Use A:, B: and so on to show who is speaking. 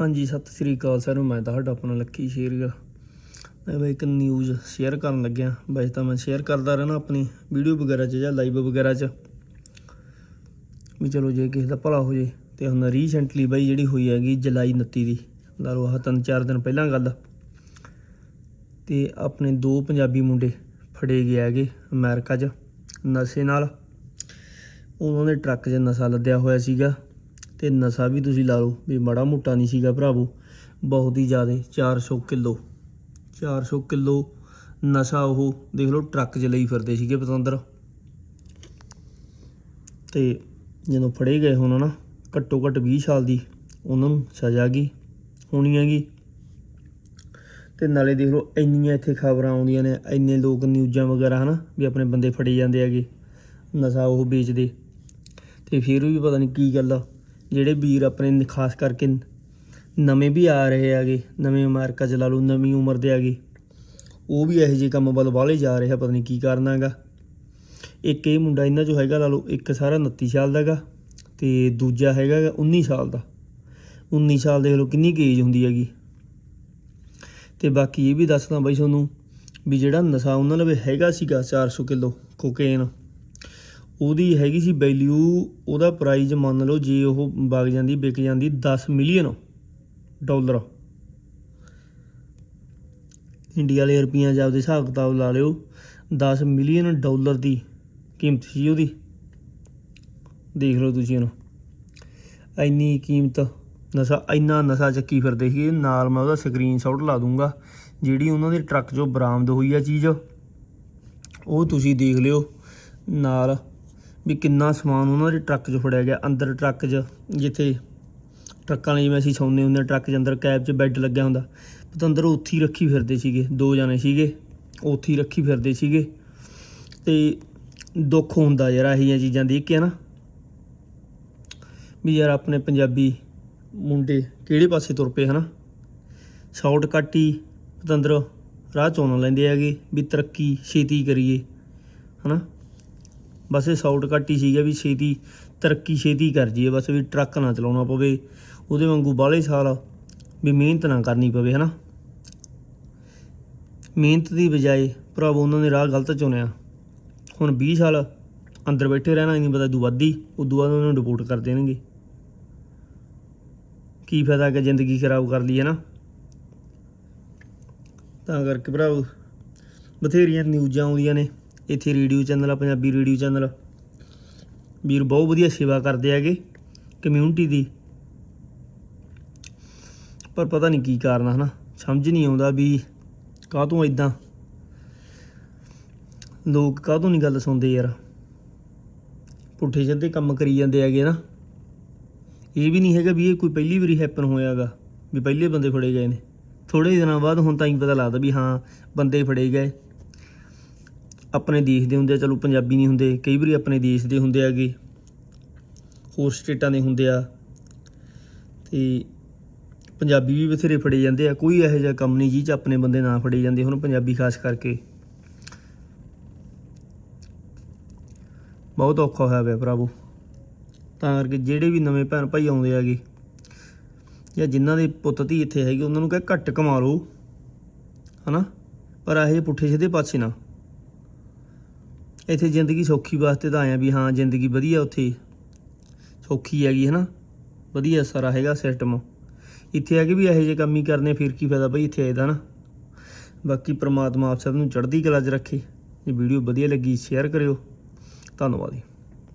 A: ਹਾਂਜੀ, ਸਤਿ ਸ੍ਰੀ ਅਕਾਲ ਸਾਰਿਆਂ ਨੂੰ। ਮੈਂ ਤੁਹਾਡਾ ਆਪਣਾ ਲੱਕੀ ਸ਼ੇਰੀਆ ਮੈਂ ਬਈ ਇੱਕ ਨਿਊਜ਼ ਸ਼ੇਅਰ ਕਰਨ ਲੱਗਿਆ। ਵੈਸੇ ਤਾਂ ਮੈਂ ਸ਼ੇਅਰ ਕਰਦਾ ਰਹਿਣਾ ਆਪਣੀ ਵੀਡੀਓ ਵਗੈਰਾ 'ਚ ਜਾਂ ਲਾਈਵ ਵਗੈਰਾ 'ਚ। ਵੀ ਚਲੋ ਜੇ ਕਿਸੇ ਦਾ ਭਲਾ ਹੋ ਜੇ ਤੇ ਹੁਣ ਰੀਸੈਂਟਲੀ ਬਈ ਜਿਹੜੀ ਹੋਈ ਹੈਗੀ ਜੁਲਾਈ 29 ਦੀ। ਲਾ ਲਓ ਆਹ ਤਿੰਨ ਚਾਰ ਦਿਨ ਪਹਿਲਾਂ ਗੱਲ। ਤੇ ਆਪਣੇ ਦੋ ਪੰਜਾਬੀ ਮੁੰਡੇ ਫੜੇ ਗਏ ਹੈਗੇ ਅਮਰੀਕਾ 'ਚ ਨਸ਼ੇ ਨਾਲ। ਉਹਨਾਂ ਦੇ ਟਰੱਕ 'ਚ ਨਸ਼ਾ ਲੱਦਿਆ ਹੋਇਆ ਸੀਗਾ। ਤੇ ਨਸ਼ਾ ਵੀ ਤੁਸੀਂ ਲਾ ਲਓ, ਵੀ ਮਾੜਾ ਮੋਟਾ ਨਹੀਂ ਸੀਗਾ ਭਰਾਵੋ। ਬਹੁਤ ਹੀ ਜ਼ਿਆਦਾ 400 ਕਿਲੋ। 400 ਕਿਲੋ ਨਸ਼ਾ ਉਹ, ਦੇਖ ਲਓ, ਟਰੱਕ 'ਚ ਲਈ ਫਿਰਦੇ ਸੀਗੇ ਪਤੰਦਰ। ਤੇ ਜਦੋਂ ਫੜੇ ਗਏ ਹੁਣ ਨਾ ਘੱਟੋ ਘੱਟ 20 ਸਾਲ ਦੀ, ਉਹਨਾਂ ਨੂੰ ਸਜ਼ਾ ਗਈ, ਹੋਣੀ ਹੈਗੀ। ਤੇ ਨਾਲੇ ਦੇਖ ਲਓ, ਇੰਨੀਆਂ ਇੱਥੇ ਖਬਰਾਂ ਆਉਂਦੀਆਂ ਨੇ, ਇੰਨੇ ਲੋਕ ਨਿਊਜ਼ਾਂ ਵਗੈਰਾ ਹਨਾ, ਵੀ ਆਪਣੇ ਬੰਦੇ ਫੜੇ ਜਾਂਦੇ ਹੈਗੇ, ਨਸ਼ਾ ਉਹ ਵੇਚਦੇ। ਤੇ ਫਿਰ ਵੀ ਪਤਾ ਨਹੀਂ ਕੀ ਗੱਲ ਆ। ਜਿਹੜੇ ਵੀਰ ਆਪਣੇ ਖਾਸ ਕਰਕੇ ਨਵੇਂ ਵੀ ਆ ਰਹੇ ਹੈਗੇ, ਨਵੇਂ ਅਮਰੀਕਾ ਚ ਲਾ ਲਓ ਨਵੀਂ ਉਮਰ ਦੇ ਹੈਗੇ। ਉਹ ਵੀ ਇਹੋ ਜਿਹੇ ਕੰਮ ਵੱਲ ਵਾਲੇ ਜਾ ਰਹੇ ਆ, ਪਤਾ ਨਹੀਂ ਕੀ ਕਰਨਾ ਹੈਗਾ। ਇੱਕ ਇਹ ਮੁੰਡਾ ਇਹਨਾਂ ਚੋਂ ਹੈਗਾ ਲਾ ਲਓ, ਇੱਕ ਸਾਰਾ 29 ਸਾਲ ਦਾ ਹੈਗਾ ਤੇ ਦੂਜਾ ਹੈਗਾ ਗਾ 19 ਸਾਲ ਦਾ। 19 ਸਾਲ ਦੇਖ ਲਓ ਕਿੰਨੀ ਕੁ ਏਜ ਹੁੰਦੀ ਹੈਗੀ। ਤੇ ਬਾਕੀ ਇਹ ਵੀ ਦੱਸਦਾ ਬਾਈ ਤੁਹਾਨੂੰ ਵੀ ਜਿਹੜਾ ਨਸ਼ਾ ਉਹਨਾਂ ਲਵੇ ਹੈਗਾ ਸੀਗਾ 400 ਕਿਲੋ ਕੋਕੇਨ। ਉਹਦੀ ਹੈਗੀ ਸੀ ਵੈਲਿਊ ਉਹਦਾ ਪ੍ਰਾਈਸ ਮੰਨ ਲਓ ਜੇ ਉਹ ਵਗ ਜਾਂਦੀ, ਵਿਕ ਜਾਂਦੀ 10 ਮਿਲੀਅਨ ਡਾਲਰ ਇੰਡੀਆ ਵਾਲੇ ਰੁਪਈਆਂ ਜਾਂ ਆਪਦੇ ਹਿਸਾਬ ਕਿਤਾਬ ਲਾ ਲਿਓ 10 ਮਿਲੀਅਨ ਡਾਲਰ ਦੀ ਕੀਮਤ ਸੀ ਉਹਦੀ। ਦੇਖ ਲਓ ਤੁਸੀਂ ਇਹਨੂੰ। ਇੰਨੀ ਕੀਮਤ, ਨਸ਼ਾ, ਇੰਨਾ ਨਸ਼ਾ ਚੱਕੀ ਫਿਰਦੇ ਸੀ ਨਾਲ ਮੈਂ ਉਹਦਾ ਸਕਰੀਨਸ਼ਾਟ ਲਾ ਦੂੰਗਾ, ਜਿਹੜੀ ਉਹਨਾਂ ਦੇ ਟਰੱਕ 'ਚੋਂ ਬਰਾਮਦ ਹੋਈ ਆ ਚੀਜ਼। ਉਹ ਤੁਸੀਂ ਦੇਖ ਲਿਓ। ਨਾਲ ਵੀ ਕਿੰਨਾ ਸਮਾਨ ਉਹਨਾਂ ਦੇ ਟਰੱਕ 'ਚ ਫੜਿਆ ਗਿਆ ਅੰਦਰ ਟਰੱਕ 'ਚ ਜਿੱਥੇ ਟਰੱਕਾਂ ਲਈ ਜਿਵੇਂ ਅਸੀਂ ਸੌਂਦੇ ਹੁੰਦੇ ਹਾਂ, ਟਰੱਕ 'ਚ ਅੰਦਰ ਕੈਬ 'ਚ ਬੈੱਡ ਲੱਗਿਆ ਹੁੰਦਾ ਪਤੰਦਰ ਉੱਥੇ ਹੀ ਰੱਖੀ ਫਿਰਦੇ ਸੀਗੇ ਦੋ ਜਣੇ ਸੀਗੇ ਉੱਥੇ ਹੀ ਰੱਖੀ ਫਿਰਦੇ ਸੀਗੇ। ਤੇ ਦੁੱਖ ਹੁੰਦਾ ਯਾਰ ਇਹੋ ਜਿਹੀਆਂ ਚੀਜ਼ਾਂ ਦੇਖ ਕੇ ਨਾ ਵੀ ਯਾਰ ਆਪਣੇ ਪੰਜਾਬੀ ਮੁੰਡੇ ਕਿਹੜੇ ਪਾਸੇ ਤੁਰ ਪਏ ਹਨਾ। ਸ਼ਾਰਟਕਟ ਹੀ ਪਤੰਦਰ ਰਾਹ ਚੋਣ ਲੈਂਦੇ ਹੈਗੇ ਵੀ ਤਰੱਕੀ ਛੇਤੀ ਕਰੀਏ ਹਨਾ। ਬਸ ਇਹ ਸ਼ਾਰਟਕਟ ਹੀ ਸੀਗਾ ਵੀ ਛੇਤੀ ਤਰੱਕੀ ਛੇਤੀ ਕਰ ਜੀਏ ਬਸ ਵੀ ਟਰੱਕ ਨਾ ਚਲਾਉਣਾ ਪਵੇ, ਉਹਦੇ ਵਾਂਗੂ ਬਾਹਲੇ ਸਾਲ ਵੀ ਮਿਹਨਤ ਨਾ ਕਰਨੀ ਪਵੇ, ਹਨਾ? ਮਿਹਨਤ ਦੀ ਬਜਾਏ ਭਰਾਵੋ, ਉਹਨਾਂ ਨੇ ਰਾਹ ਗਲਤ ਚੁਣਿਆ। ਹੁਣ 20 ਸਾਲ ਅੰਦਰ ਬੈਠੇ ਰਹਿਣਾ, ਨਹੀਂ ਪਤਾ ਦੂ ਵੱਧ ਹੀ, ਉਦੋਂ ਬਾਅਦ ਉਹਨਾਂ ਨੂੰ ਰਿਪੋਰਟ ਕਰ ਦੇਣਗੇ। ਕੀ ਫਾਇਦਾ ਕਿ ਜ਼ਿੰਦਗੀ ਖਰਾਬ ਕਰ ਲਈ ਹੈ ਨਾ ਤਾਂ ਕਰਕੇ ਭਰਾਵੋ, ਬਥੇਰੀਆਂ ਨਿਊਜ਼ਾਂ ਆਉਂਦੀਆਂ ਨੇ। ਇੱਥੇ ਰੇਡੀਓ ਚੈਨਲ ਆ, ਪੰਜਾਬੀ ਰੇਡੀਓ ਚੈਨਲ। ਵੀਰ ਬਹੁਤ ਵਧੀਆ ਸੇਵਾ ਕਰਦੇ ਹੈਗੇ ਕਮਿਊਨਿਟੀ ਦੀ। ਪਰ ਪਤਾ ਨਹੀਂ ਕੀ ਕਾਰਨ ਆ, ਹਨਾ? ਸਮਝ ਨਹੀਂ ਆਉਂਦਾ ਵੀ ਕਾਹਤੋਂ ਇਦਾਂ ਲੋਕ ਕਾਹਤੋਂ ਨਹੀਂ ਗੱਲ ਸੁਣਦੇ ਯਾਰ? ਪੁੱਠੇ ਸਿੱਧੇ ਕੰਮ ਕਰੀ ਜਾਂਦੇ ਹੈਗੇ ਨਾ। ਇਹ ਵੀ ਨਹੀਂ ਹੈਗਾ ਵੀ ਇਹ ਕੋਈ ਪਹਿਲੀ ਵਾਰੀ ਹੈਪਨ ਹੋਇਆਗਾ, ਵੀ ਪਹਿਲੇ ਬੰਦੇ ਫੜੇ ਗਏ ਨੇ। ਥੋੜੇ ਦਿਨਾਂ ਬਾਅਦ ਹੁਣ ਤਾਂ ਹੀ ਪਤਾ ਲੱਗਦਾ ਵੀ ਹਾਂ, ਬੰਦੇ ਫੜੇ ਗਏ। ਆਪਣੇ ਦੇਸ਼ ਦੇ ਹੁੰਦੇ ਆ, ਚਲੋ ਪੰਜਾਬੀ ਨਹੀਂ ਹੁੰਦੇ, ਕਈ ਵਾਰੀ ਆਪਣੇ ਦੇਸ਼ ਦੇ ਹੁੰਦੇ ਆਗੇ ਹੋਰ ਸਟੇਟਾਂ ਦੇ ਹੁੰਦੇ ਆ, ਤੇ ਪੰਜਾਬੀ ਵੀ ਬਥੇਰੇ ਫੜੇ ਜਾਂਦੇ ਆ, ਕੋਈ ਇਹੋ ਜਿਹਾ ਕੰਮ ਨਹੀਂ ਜਿਹ 'ਚ ਆਪਣੇ ਬੰਦੇ ਨਾ ਫੜੇ ਜਾਂਦੇ, ਹੁਣ ਪੰਜਾਬੀ ਖਾਸ ਕਰਕੇ। ਬਹੁਤ ਔਖਾ ਹੋਇਆ ਪਿਆ ਭਰਾਵੋ। ਤਾਂ ਕਰਕੇ ਜਿਹੜੇ ਵੀ ਨਵੇਂ ਭੈਣ ਭਾਈ ਆਉਂਦੇ ਆਗੇ ਜਾਂ ਜਿਨ੍ਹਾਂ ਦੇ ਪੁੱਤ ਧੀ ਇੱਥੇ ਹੈਗੇ, ਉਹਨਾਂ ਨੂੰ ਕਹੇ ਘੱਟ ਕਮਾ ਲਓ, ਹਨਾ? ਪਰ ਇਹ ਜਿਹੇ ਪੁੱਠੇ ਸਿੱਧੇ ਪਾਸੇ ਨਾ। ਇੱਥੇ ਜ਼ਿੰਦਗੀ ਸੌਖੀ ਵਾਸਤੇ ਤਾਂ ਆਇਆ ਵੀ ਹਾਂ, ਜ਼ਿੰਦਗੀ ਵਧੀਆ ਉੱਥੇ ਸੌਖੀ ਹੈਗੀ, ਹਨਾ? ਵਧੀਆ ਸਾਰਾ ਹੈਗਾ ਸਿਸਟਮ ਇੱਥੇ ਆ ਕੇ ਵੀ ਇਹੋ ਜਿਹੇ ਕੰਮ ਹੀ ਕਰਨੇ, ਫਿਰ ਕੀ ਫਾਇਦਾ ਬਈ ਇੱਥੇ ਆਏ ਦਾ ਨਾ ਬਾਕੀ ਪ੍ਰਮਾਤਮਾ ਆਪ ਸਭ ਨੂੰ ਚੜ੍ਹਦੀ ਕਲਾ 'ਚ ਰੱਖੇ। ਜੇ ਵੀਡੀਓ ਵਧੀਆ ਲੱਗੀ, ਸ਼ੇਅਰ ਕਰਿਓ। ਧੰਨਵਾਦ ਜੀ।